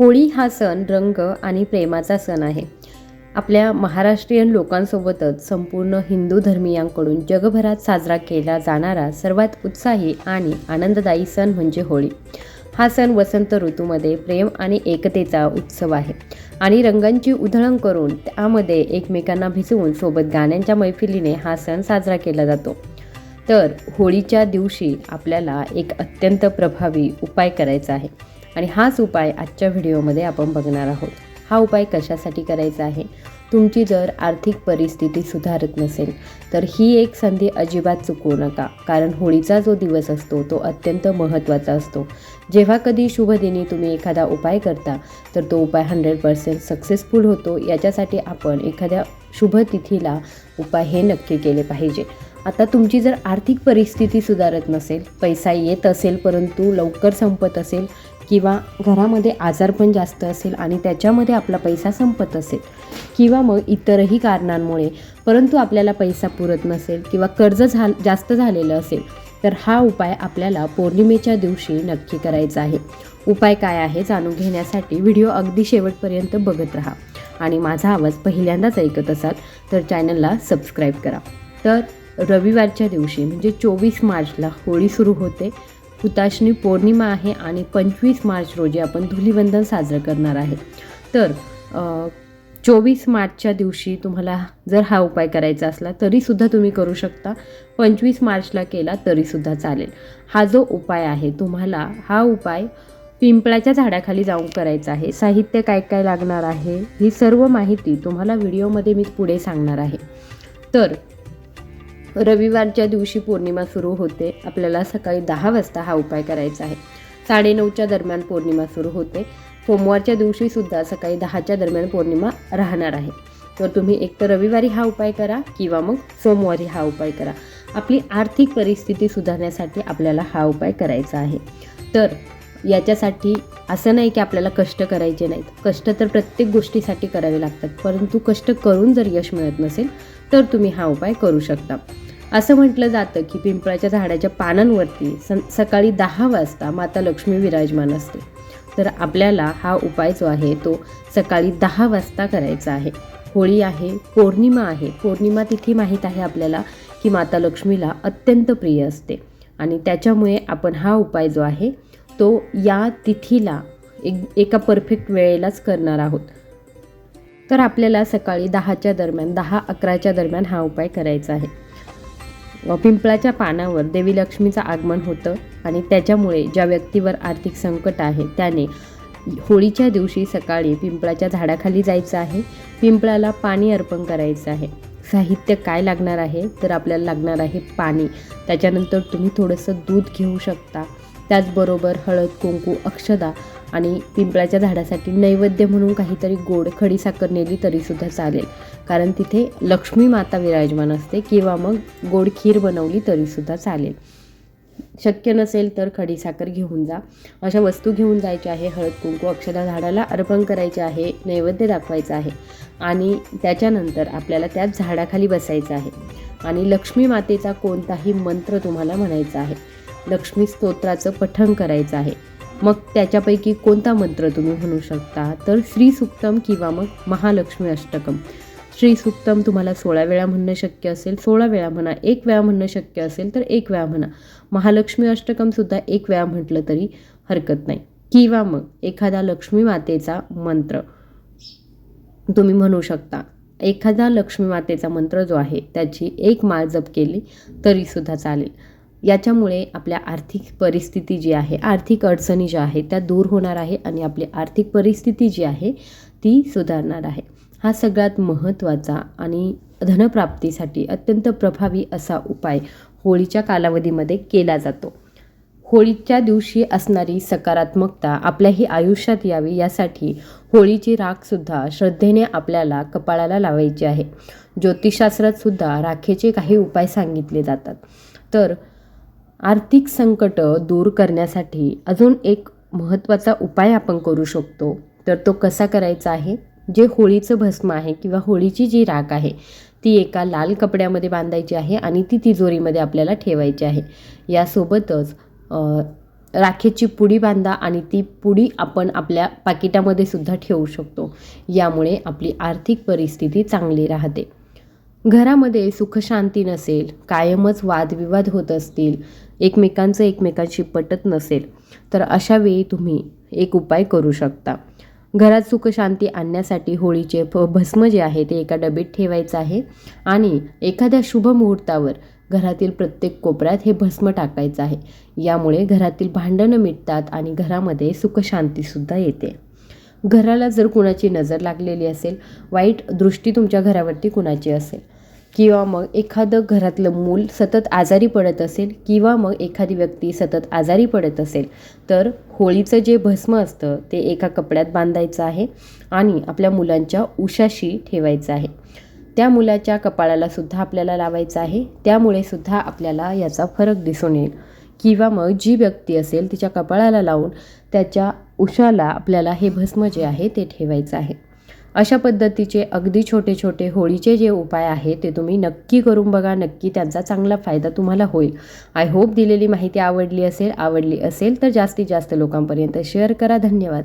होळी हा सण रंग आणि प्रेमाचा सण आहे. आपल्या महाराष्ट्रीयन लोकांसोबतच संपूर्ण हिंदू धर्मियांकडून जगभरात साजरा केला जाणारा सर्वात उत्साही आणि आनंददायी सण म्हणजे होळी. हा सण वसंत ऋतूमध्ये प्रेम आणि एकतेचा उत्सव आहे आणि रंगांची उधळण करून त्यामध्ये एकमेकांना भिजवून सोबत गाण्यांच्या मैफिलीने हा सण साजरा केला जातो. तर होळीच्या दिवशी आपल्याला एक अत्यंत प्रभावी उपाय करायचा आहे. आणि हाच उपाय आजच्या व्हिडिओमध्ये आपण बघणार आहोत. हा उपाय कशासाठी करायचा आहे? तुमची जर आर्थिक परिस्थिती सुधारत नसेल तर ही एक संधी अजिबात चुकवू नका. कारण होळीचा जो दिवस असतो तो अत्यंत महत्त्वाचा असतो. जेव्हा कधी शुभदिनी तुम्ही एखादा उपाय करता तर तो उपाय हंड्रेड पर्सेंट सक्सेसफुल होतो. याच्यासाठी आपण एखाद्या शुभ तिथीला उपाय हे नक्की केले पाहिजे. आता तुमची जर आर्थिक परिस्थिती सुधारत नसेल पैसा येत असेल परंतु लवकर संपत असेल किंवा घरामध्ये आजार पण जास्त असेल आणि त्याच्यामध्ये आपला पैसा संपत असेल किंवा मग इतरही कारणांमुळे परंतु आपल्याला पैसा पुरत नसेल किंवा कर्ज झा जास्त झालेलं असेल तर हा उपाय आपल्याला पौर्णिमेच्या दिवशी नक्की करायचा आहे. उपाय काय आहे जाणून घेण्यासाठी व्हिडिओ अगदी शेवटपर्यंत बघत राहा. आणि माझा आवाज पहिल्यांदाच ऐकत असाल तर चॅनलला सबस्क्राईब करा. तर रविवारच्या दिवशी म्हणजे चोवीस मार्चला होळी सुरू होते. हुताशनी पौर्णिमा आहे आणि पंचवीस मार्च रोजी आपण धुलीवंदन साजरं करणार आहे. तर चोवीस मार्चच्या दिवशी तुम्हाला जर हा उपाय करायचा असला तरीसुद्धा तुम्ही करू शकता. पंचवीस मार्चला केला तरीसुद्धा चालेल. हा जो उपाय आहे तुम्हाला हा उपाय पिंपळाच्या झाडाखाली जाऊन करायचा आहे. साहित्य काय काय लागणार आहे ही सर्व माहिती तुम्हाला व्हिडिओमध्ये मी पुढे सांगणार आहे. तर रविवारच्या दिवशी पौर्णिमा सुरू होते. आपल्याला सकाळी दहा वाजता हा उपाय करायचा आहे. साडेनऊच्या दरम्यान पौर्णिमा सुरू होते. सोमवारच्या दिवशी सुद्धा सकाळी दहाच्या दरम्यान पौर्णिमा राहणार आहे. तर तुम्ही एक तर रविवारी हा उपाय करा किंवा मग सोमवारी हा उपाय करा. आपली आर्थिक परिस्थिती सुधारण्यासाठी आपल्याला हा उपाय करायचा आहे. तर याच्यासाठी असं नाही की आपल्याला कष्ट करायचे नाहीत. कष्ट तर प्रत्येक गोष्टीसाठी करावे लागतात. परंतु कष्ट करून जर यश मिळत नसेल तर तुम्ही हा उपाय करू शकता. असं म्हटलं जातं की पिंपळाच्या झाडाच्या पानांवरती स सकाळी दहा वाजता माता लक्ष्मी विराजमान असते. तर आपल्याला हा उपाय जो आहे तो सकाळी दहा वाजता करायचा आहे. होळी आहे पौर्णिमा आहे. पौर्णिमा तिथी माहीत आहे आपल्याला की माता लक्ष्मीला अत्यंत प्रिय असते. आणि त्याच्यामुळे आपण हा उपाय जो आहे तो या तिथीला एक एका परफेक्ट वेळेलाच करणार आहोत. तर आपल्याला सकाळी दहाच्या दरम्यान दहा अकराच्या दरम्यान हा उपाय करायचा आहे. पिंपळाच्या पानावर देवी लक्ष्मीचं आगमन होतं आणि त्याच्यामुळे ज्या व्यक्तीवर आर्थिक संकट आहे त्याने होळीच्या दिवशी सकाळी पिंपळाच्या झाडाखाली जायचं आहे. पिंपळाला पाणी अर्पण करायचं आहे. साहित्य काय लागणार आहे? तर आपल्याला लागणार आहे पाणी. त्याच्यानंतर तुम्ही थोडंसं दूध घेऊ शकता. त्याचबरोबर हळद कुंकू अक्षदा आणि पिंपळाच्या झाडासाठी नैवेद्य म्हणून काहीतरी गोड खडीसाखर नेली तरीसुद्धा चालेल. कारण तिथे लक्ष्मी माता विराजमान असते किंवा मग गोड खीर बनवली तरीसुद्धा चालेल. शक्य नसेल तर खडीसाखर घेऊन जा. अशा वस्तू घेऊन जायच्या आहे. हळद कुंकू अक्षदा झाडाला अर्पण करायचे आहे. नैवेद्य दाखवायचं आहे. आणि त्याच्यानंतर आपल्याला त्याच झाडाखाली बसायचं आहे. आणि लक्ष्मी मातेचा कोणताही मंत्र तुम्हाला म्हणायचा आहे. लक्ष्मी स्तोत्राचं पठण करायचं आहे. मग त्याच्यापैकी कोणता मंत्र तुम्ही म्हणू शकता? तर श्री सुक्तम किंवा मग महालक्ष्मी अष्टकम. श्री सुक्तम तुम्हाला सोळा वेळा म्हणणं शक्य असेल सोळा वेळा म्हणा एक वेळा म्हणणं शक्य असेल तर एक वेळा म्हणा. महालक्ष्मी अष्टकमसुद्धा एक वेळा म्हटलं तरी हरकत नाही. किंवा मग एखादा लक्ष्मी मातेचा मंत्र तुम्ही म्हणू शकता. एखादा लक्ष्मी मातेचा मंत्र जो आहे त्याची एक माळ जप केली तरीसुद्धा चालेल. याच्यामुळे आपल्या आर्थिक परिस्थिती जी आहे आर्थिक अडचणी ज्या आहेत त्या दूर होणार आहे आणि आपली आर्थिक परिस्थिती जी आहे ती सुधारणार आहे. हा सगळ्यात महत्त्वाचा आणि धनप्राप्तीसाठी अत्यंत प्रभावी असा उपाय होळीच्या कालावधीमध्ये केला जातो. होळीच्या दिवशी असणारी सकारात्मकता आपल्याही आयुष्यात यावी यासाठी होळीची राखसुद्धा श्रद्धेने आपल्याला कपाळाला लावायची आहे. ज्योतिषशास्त्रातसुद्धा राखेचे काही उपाय सांगितले जातात. तर आर्थिक संकट दूर करण्यासाठी अजून एक महत्त्वाचा उपाय आपण करू शकतो. तर तो कसा करायचा आहे? जे होळीचं भस्म आहे किंवा होळीची जी राख आहे ती एका लाल कपड्यामध्ये बांधायची आहे आणि ती तिजोरीमध्ये आपल्याला ठेवायची आहे. यासोबतच राखेची पुडी बांधा आणि ती पुडी आपण आपल्या पाकिटामध्ये सुद्धा ठेवू शकतो. यामुळे आपली आर्थिक परिस्थिती चांगली राहते. घरामध्ये सुखशांती नसेल कायमच वादविवाद होत असतील एकमेकांचं एकमेकांशी पटत नसेल तर अशावेळी तुम्ही एक उपाय करू शकता. घरात सुखशांती आणण्यासाठी होळीचे फ भस्म जे आहे ते एका डबीत ठेवायचं आहे आणि एखाद्या शुभ मुहूर्तावर घरातील प्रत्येक कोपऱ्यात हे भस्म टाकायचं आहे. यामुळे घरातील भांडणं मिटतात आणि घरामध्ये सुखशांतीसुद्धा येते. घराला जर कुणाची नजर लागलेली असेल वाईट दृष्टी तुमच्या घरावरती कुणाची असेल? किंवा मग एखादं घरातलं मूल सतत आजारी पडत असेल किंवा मग एखादी व्यक्ती सतत आजारी पडत असेल तर होळीचं जे भस्म असतं ते एका कपड्यात बांधायचं आहे आणि आपल्या मुलांच्या उशाशी ठेवायचं आहे. त्या मुलाच्या कपाळाला सुद्धा आपल्याला लावायचं आहे त्यामुळे सुद्धा आपल्याला याचा फरक दिसून येईल. किंवा मग जी व्यक्ती असेल तिच्या कपाळाला लावून त्याच्या उशाला आपल्याला हे भस्म जे आहे ते ठेवायचं आहे. अशा पद्धतीचे अगदी छोटे छोटे होळीचे जे उपाय आहेत ते तुम्ही नक्की करून बघा नक्की त्यांचा चांगला फायदा तुम्हाला होईल. आय होप दिलेली माहिती आवडली असेल आवडली असेल तर जास्तीत जास्त लोकांपर्यंत शेअर करा. धन्यवाद.